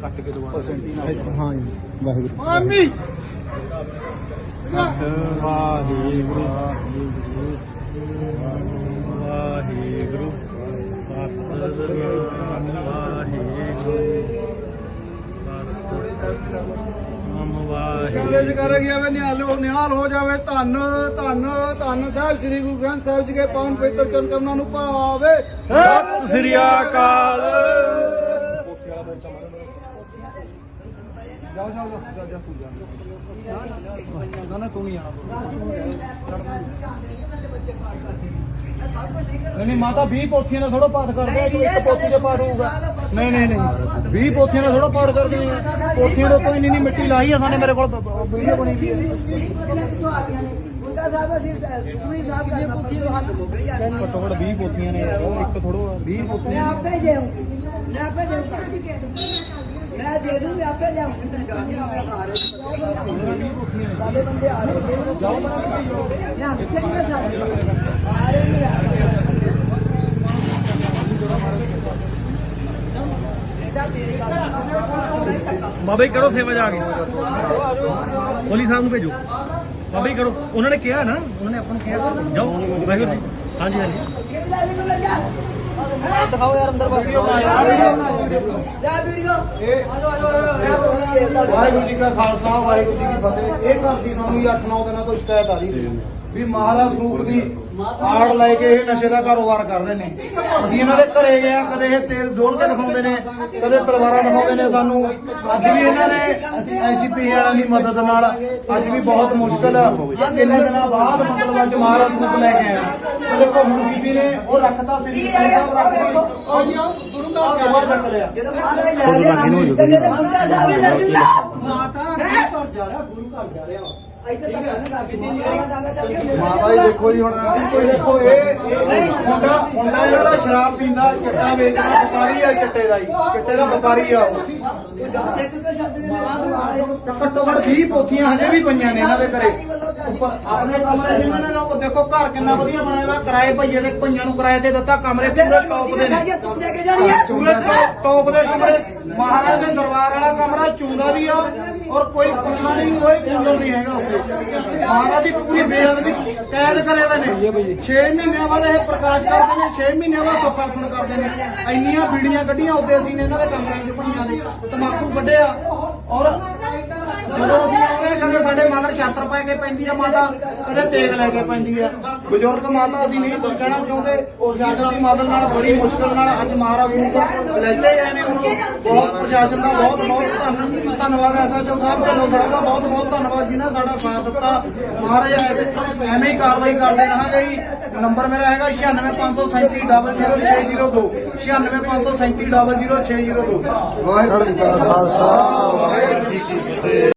ਕੱਟ ਕੇ ਦੁਬਾਰਾ ਹਾਂ ਜੀ ਵਾਹਿਗੁਰੂ ਆਮੀ ਵਾਹਿਗੁਰੂ ਵਾਹਿਗੁਰੂ। ਕਾਲਜ ਕਰ ਗਿਆ ਵੇ ਨਿਹਾਲ ਹੋ ਨਿਹਾਲ ਹੋ ਜਾਵੇ ਧੰਨ ਧੰਨ ਧੰਨ ਸਾਹਿਬ ਸ੍ਰੀ ਗੁਰੂ ਗ੍ਰੰਥ ਸਾਹਿਬ ਜੀ ਕੇ ਪਾਵਨ ਪਵਿੱਤਰ ਚਰਨ ਕਮਲਾਂ ਨੂੰ ਭਾਵੇ। ਸਤਿ ਸ੍ਰੀ ਅਕਾਲ। ਜਾਓ ਜਾਓ ਜਾ ਜਾ ਤੂੰ ਜਾ। ਨਾ ਨਾ ਤੂੰ ਨਹੀਂ ਆਣਾ ਨਹੀਂ ਨਹੀਂ ਮਾਤਾ 20 ਪੋਥੀਆਂ ਦਾ ਥੋੜਾ ਪਾਠ ਕਰਦੇ ਆ ਤੂੰ ਇੱਕ ਪੋਥੀ ਦਾ ਪਾਠ ਹੋਊਗਾ। ਨਹੀਂ ਨਹੀਂ ਨਹੀਂ 20 ਪੋਥੀਆਂ ਦਾ ਥੋੜਾ ਪਾਠ ਕਰਦੇ ਆ। ਪੋਥੀਆਂ ਦਾ ਕੋਈ ਨਹੀਂ ਨਹੀਂ ਮਿੱਟੀ ਲਾਈ ਆ ਸਾਨੇ ਮੇਰੇ ਕੋਲ ਵੀਡੀਓ ਬਣੀ ਵੀ ਹੈ ਘੱਟੋ ਘੱਟ 20 ਪੋਥੀਆਂ ਨੇ। ਇੱਕ ਥੋੜੋ 20 ਮੈਂ ਪੋਥੀਆਂ ਆਪੇ ਦੇਉਂ ਮੈਂ ਆਪੇ ਦੇਉਂ ਮੈਂ ਦੇ ਦੂੰ ਆਪੇ ਲਿਆਉਂ ਜਾਣੀ ਮੈਂ ਆ ਰਹੇ ਸਾਡੇ ਬੰਦੇ ਆ ਰਹੇ ਜਾਓ ਨਾ। ਸਹੀ ਨਾ ਸਾਡੇ ਬਾਬਾ ਜੀ ਕਰੋ ਸੇਵਾ ਜਾ ਕੇ। ਕੋਲੀ ਸਾਹਿਬ ਨੂੰ ਭੇਜੋ। ਬਾਬਾ ਜੀ ਕਰੋ। ਉਹਨਾਂ ਨੇ ਕਿਹਾ ਨਾ ਉਹਨਾਂ ਨੇ ਆਪਾਂ ਨੂੰ ਕਿਹਾ ਜਾਓ ਵਾਹਿਗੁਰੂ ਜੀ। ਹਾਂਜੀ ਹਾਂਜੀ। ਜਾ ਦਿਖਾਓ ਯਾਰ ਅੰਦਰ ਲੈ ਵੀਡੀਓ। ਵਾਹਿਗੁਰੂ ਜੀ ਕਾ ਖਾਲਸਾ ਵਾਹਿਗੁਰੂ ਜੀ ਕੀ ਫਤਿਹ। ਇਹ ਘਰ ਦੀ ਸਾਨੂੰ 8-9 ਦਿਨਾਂ ਤੋਂ ਸ਼ਿਕਾਇਤ ਆ ਰਹੀ। ਸੀ ਵੀ ਮਹਾਰਾਜ ਸਰੂਪ ਦੀ ਆੜ ਲੈ ਕੇ ਇਹ ਨਸ਼ੇ ਦਾ ਕਾਰੋਬਾਰ ਕਰ ਰਹੇ ਨੇ। ਅਸੀਂ ਇਹਨਾਂ ਦੇ ਘਰੇ ਗਏ ਆ ਕਦੇ ਇਹ ਤੇਲ ਡੋਲ ਕੇ ਦਿਖਾਉਂਦੇ ਨੇ ਕਦੇ ਤਲਵਾਰਾਂ ਦਿਖਾਉਂਦੇ ਨੇ ਸਾਨੂੰ। ਅੱਜ ਵੀ ਇਹਨਾਂ ਨੇ ਐਜੀਪੀ ਵਾਲਿਆਂ ਦੀ ਮਦਦ ਨਾਲ ਅੱਜ ਵੀ ਬਹੁਤ ਮੁਸ਼ਕਲ ਕਿੰਨੇ ਦਿਨਾਂ ਬਾਅਦ ਮਤਲਬ ਅੱਜ ਮਹਾਰਾਜ ਸਰੂਪ ਲੈ ਕੇ ਆਏ ਆ ਦੇਖੋ ਹੁਣ ਬੀਬੀ ਨੇ ਉਹ ਰੱਖਤਾ ਸੀ ਸਾਹਿਬ ਰੱਖ ਕੇ ਉਹ ਗੁਰੂ ਘਰ ਦੇ ਬਾਹਰ ਰੱਖ ਲਿਆ। ਜਦੋਂ ਮਹਾਰਾਜ ਲੈ ਗਿਆ ਤੇ ਤੇ ਮੁੰਡਾ ਸਾਹਿਬ ਨੇ ਦਿੱਤਾ ਮਾਤਾ ਗੁਰੂ ਘਰ ਜਾ ਰਿਹਾ ਗੁਰੂ ਘਰ ਜਾ ਰਿਹਾ। ਇੱਥੇ ਤੱਕ ਨਾ ਕਰ ਮਾਤਾ ਮਾਤਾ ਜੀ ਦੇਖੋ ਜੀ ਹੁਣ ਕੋਈ ਦੇਖੋ ਇਹ ਇਹ ਮੁੰਡਾ ਮੁੰਡਾ ਇਹਨਾਂ ਦਾ ਸ਼ਰਾਬ ਪੀਂਦਾ ਚਿੱਟਾ ਵੇਚਦਾ ਵਪਾਰੀ ਆ ਚਿੱਟੇ ਦਾ ਜੀ। ਚਿੱਟੇ ਦਾ ਵਪਾਰੀ ਆ ਉਹ। ਘੱਟੋ ਘੱਟ 20 ਪੋਥੀਆਂ ਹਜੇ ਵੀ ਪਈਆਂ ਨੇ ਇਹਨਾਂ ਦੇ ਘਰੇ। ਆਪਣੇ ਕਮਰੇ ਜਿਨ੍ਹਾਂ ਨੇ ਉਹ ਦੇਖੋ ਘਰ ਕਿੰਨਾ ਵਧੀਆ ਬਣਾਇਆ ਵਾ ਕਿਰਾਏ ਭਈਏ ਦੇ ਭਈਆਂ ਨੂੰ ਕਿਰਾਏ ਤੇ ਦਿੱਤਾ ਕਮਰੇ ਪੂਰੇ ਟੌਪ ਦੇ ਨੇ। ਤੂੰ ਦੇ ਕੇ ਜਾਣੀ ਹੈ। ਪੂਰੇ ਟੌਪ- ਟੌਪ ਦੇ ਕਮਰੇ ਮਹਾਰਾਜ ਦੇ ਦਰਬਾਰ ਵਾਲਾ ਕਮਰਾ ਵੀ ਆ ਔਰ ਕੋਈ ਪੰਨਾ ਨਹੀਂ ਕੋਈ ਕੂਲਰ ਨਹੀਂ ਹੈਗਾ ਉੱਥੇ। ਮਹਾਰਾਜ ਦੀ ਪੂਰੀ ਬੇਅਦਬੀ ਕੈਦ ਕਰੇ ਹੋਏ ਨੇ। 6 ਮਹੀਨਿਆਂ ਬਾਅਦ ਇਹ ਪ੍ਰਕਾਸ਼ ਕਰਦੇ ਨੇ 6 ਮਹੀਨਿਆਂ ਬਾਅਦ ਸਪਰਸ਼ਨ ਕਰਦੇ ਨੇ। ਇੰਨੀਆਂ ਬੀੜੀਆਂ ਕੱਢੀਆਂ ਉੱਤੇ ਅਸੀਂ ਨੇ ਇਹਨਾਂ ਦੇ ਕਮਰਿਆਂ 'ਚ ਭਈਆਂ ਦੇ। ਤਮਾਕੂ ਕੱਢਿਆ ਔਰ ਜਦੋਂ ਅਸੀਂ ਸਾਡੇ ਮਗਰ ਛਾਤਰ ਪਾ ਕੇ ਪੈਂਦੀ ਆ, ਮਾਤਾ ਕਦੇ ਤੇਗ ਲੈ ਕੇ ਪੈਂਦੀ ਆ। ਬਜ਼ੁਰਗ ਮਾਤਾ, ਅਸੀਂ ਨਹੀਂ ਕੁਝ ਕਹਿਣਾ ਚਾਹੁੰਦੇ। ਪ੍ਰਸ਼ਾਸਨ ਦੀ ਮਦਦ ਨਾਲ, ਬੜੀ ਮੁਸ਼ਕਲ ਨਾਲ ਅੱਜ ਮਹਾਰਾਜ ਨੂੰ ਲੈਤੇ ਗਏ ਨੇ ਉਹਨੂੰ ਬਹੁਤ ਪ੍ਰਸ਼ਾਸਨ ਦਾ ਬਹੁਤ ਬਹੁਤ ਧੰਨਵਾਦ ਐਸਐਚਓ ਸਾਹਿਬ, ਢਿੱਲੋਂ ਸਾਹਿਬ ਦਾ ਬਹੁਤ ਬਹੁਤ ਧੰਨਵਾਦ ਜਿਨ੍ਹਾਂ ਸਾਡਾ ਸਾਥ ਦਿੱਤਾ। ਮਹਾਰਾਜ ਐਸੇ ਐਵੇਂ ਹੀ ਕਾਰਵਾਈ ਕਰਦੇ ਰਹਾਂਗੇ ਜੀ। ਨੰਬਰ ਮੇਰਾ ਹੈਗਾ 9657300602 9657300602 ਵਾਹਿਗੁਰੂ ਜੀ ਕਾ ਖਾਲਸਾ ਵਾਹਿਗੁਰੂ ਜੀ ਕੀ ਫਤਿਹ